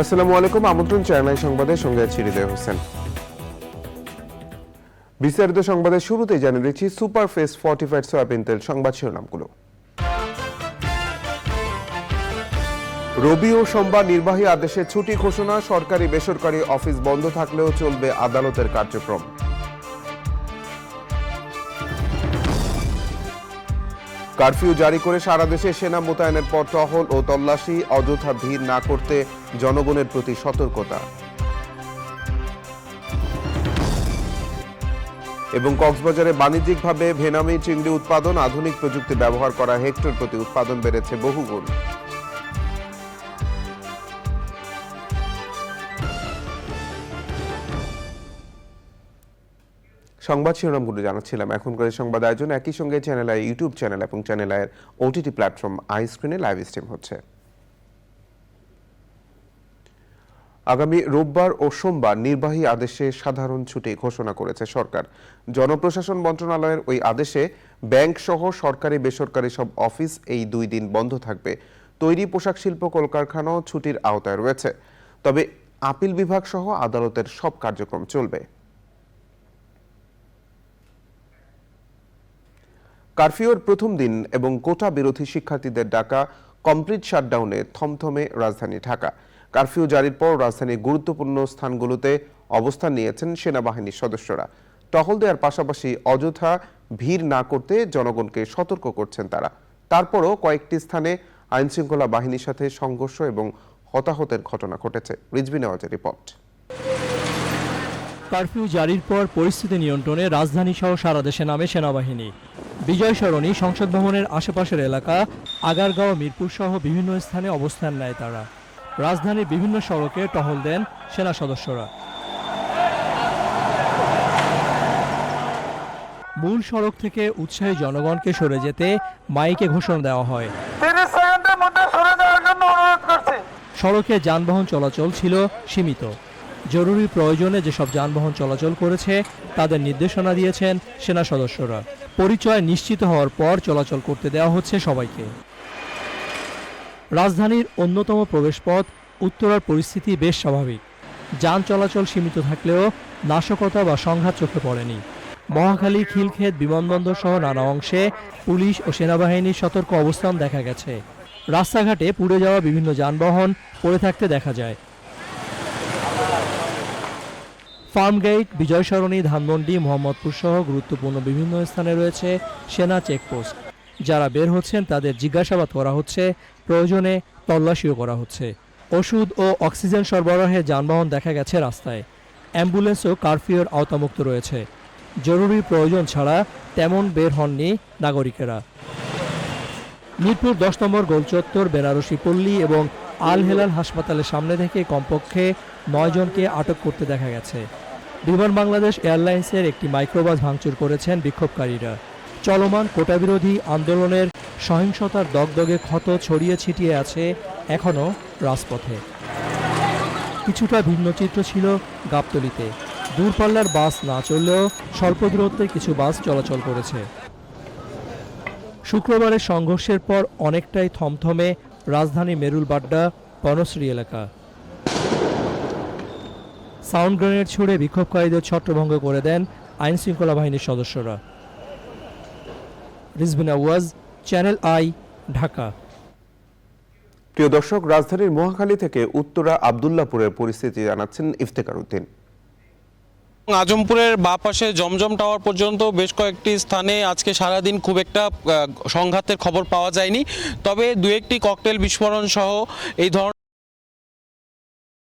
আসসালামু আলাইকুম, আমন্ত্রণ চ্যানেল সংবাদের সঙ্গে আছি হৃদয় হোসেন। বিস্তারিত সংবাদের শুরুতেই জানিয়ে দিচ্ছি, সুপার ফেস ফর্টিফাইড সয়াবিন তেল সংবাদ শিরোনামগুলো। রবি ও সোমবার নির্বাহী আদেশে ছুটি ঘোষণা সরকারি বেসরকারি অফিস বন্ধ থাকলেও চলবে আদালতের কার্যক্রম। কারফিউ জারি করে সারা দেশে সেনা মোতায়েনের পর টহল ও তল্লাশি অযথা ভিড় না করতে জনগণের প্রতি সতর্কতা। এবং কক্সবাজারে বাণিজ্যিকভাবে ভেনামি চিংড়ি উৎপাদন আধুনিক প্রযুক্তি ব্যবহার করা হেক্টর প্রতি উৎপাদন বেড়েছে বহুগুণ। সংবাদ শিরোনামগুলো জানাচ্ছিলাম। এখনকার সংবাদ আয়োজন একই সঙ্গে চ্যানেল আই ইউটিউব চ্যানেল এবং চ্যানেল আয়ের ওটিটি প্ল্যাটফর্ম আই স্ক্রিনে লাইভ স্ট্রিম হচ্ছে। আগামী রোববার ও সোমবার নির্বাহী আদেশে সাধারণ ছুটি ঘোষণা করেছে সরকার। জনপ্রশাসন মন্ত্রণালয়ের ওই আদেশে ব্যাংক সহ সরকারি, বেসরকারি সব অফিস এই দুই দিন বন্ধ থাকবে। তৈরি পোশাক শিল্প, কলকারখানাও ছুটির আওতায় রয়েছে। তবে আপিল বিভাগ সহ আদালতের সব কার্যক্রম চলবে। কারফিউর প্রথম দিন এবং কোটা বিরোধী শিক্ষার্থীদের ডাকা কমপ্লিট শাটডাউনে থমথমে রাজধানী ঢাকা। কারফিউ জারির পর রাজধানীর গুরুত্বপূর্ণ স্থানগুলোতে অবস্থান নিয়েছেন সেনাবাহিনীর সদস্যরা। টহল দেওয়ার পাশাপাশি অযথা ভিড় না করতে জনগণকে সতর্ক করছেন তারা। তারপরও কয়েকটি স্থানে আইনশৃঙ্খলা বাহিনীর সাথে সংঘর্ষ এবং হতাহতের ঘটনা ঘটেছে। রিজবি রিপোর্ট। কারফিউ জারির পর পরিস্থিতি নিয়ন্ত্রণে রাজধানী সহ সারা দেশে নামে সেনাবাহিনী। বিজয় সরণি, সংসদ ভবনের আশেপাশের এলাকা, আগারগাঁও, মিরপুর সহ বিভিন্ন স্থানে অবস্থান নেয় তারা। রাজধানীর বিভিন্ন সড়কে টহল দেন সেনা সদস্যরা। মূল সড়ক থেকে উৎসাহী জনগণকে সরে যেতে মাইকে ঘোষণা দেওয়া হয়। সড়কে যানবাহন চলাচল ছিল সীমিত। জরুরি প্রয়োজনে যেসব যানবাহন চলাচল করেছে, তাদের নির্দেশনা দিয়েছেন সেনা সদস্যরা। পরিচয় নিশ্চিত হওয়ার পর চলাচল করতে দেওয়া হচ্ছে সবাইকে। রাজধানীর অন্যতম প্রবেশপথ, উত্তরার পরিস্থিতি বেশ স্বাভাবিক। যান চলাচল সীমিত থাকলেও নাশকতা বা সংঘাত চোখে পড়েনি। মহাখালী, খিলক্ষেত, বিমানবন্দর সহ নানা অংশে পুলিশ ও সেনাবাহিনীর সতর্ক অবস্থান দেখা গেছে। রাস্তাঘাটে পুড়ে যাওয়া বিভিন্ন যানবাহন পড়ে থাকতে দেখা যায়। ফার্মগেট বিজয় সরণি, ধানমন্ডি, মোহাম্মদপুর সহ গুরুত্বপূর্ণ বিভিন্ন স্থানে রয়েছে সেনা চেকপোস্ট। যারা বের হচ্ছেন, তাদের জিজ্ঞাসাবাদ করা হচ্ছে, প্রয়োজনে তল্লাশিও করা হচ্ছে। ওষুধ ও অক্সিজেন সরবরাহে যানবাহন দেখা গেছে রাস্তায়। অ্যাম্বুলেন্সও কারফিউর আওতামুক্ত রয়েছে। জরুরি প্রয়োজন ছাড়া তেমন বের হননি নাগরিকেরা। মিরপুর দশ নম্বর গোলচত্বর, বেনারসি পল্লী এবং আল হেলাল হাসপাতালের সামনে থেকে কমপক্ষে নয় জনকে আটক করতে দেখা গেছে। বিমান বাংলাদেশ এয়ারলাইন্সের একটি মাইক্রোবাস ভাঙচুর করেছেন বিক্ষোভকারীরা। চলমান কোটাবিরোধী আন্দোলনের সহিংসতার দগদগে ক্ষত ছড়িয়ে ছিটিয়ে আছে এখনও রাজপথে। কিছুটা ভিন্ন চিত্র ছিল গাবতলিতে। দূরপাল্লার বাস না চললেও স্বল্প দূরত্বে কিছু বাস চলাচল করেছে। শুক্রবারের সংঘর্ষের পর অনেকটাই থমথমে রাজধানী মেরুলবাড্ডা, বনশ্রী এলাকা। সাউন্ড গ্রেনেড ছুড়ে বিক্ষোভকারীদের ছত্রভঙ্গ করে দেন আইন শৃঙ্খলা বাহিনীর সদস্যরা। Rizbina Waz channel I, Dhaka. প্রিয় দর্শক, রাজধানীর মহাখালী থেকে উত্তরা আবদুল্লাপুরের পরিস্থিতি জানাচ্ছেন ইফতেকার উদ্দিন। আজমপুরের বা পাশে জমজম টাওয়ার পর্যন্ত বেশ কয়েকটি স্থানে আজকে সারাদিন খুব একটা সংঘাতের খবর পাওয়া যায়নি। তবে দু একটি ককটেল বিস্ফোরণ সহ এই ধরনের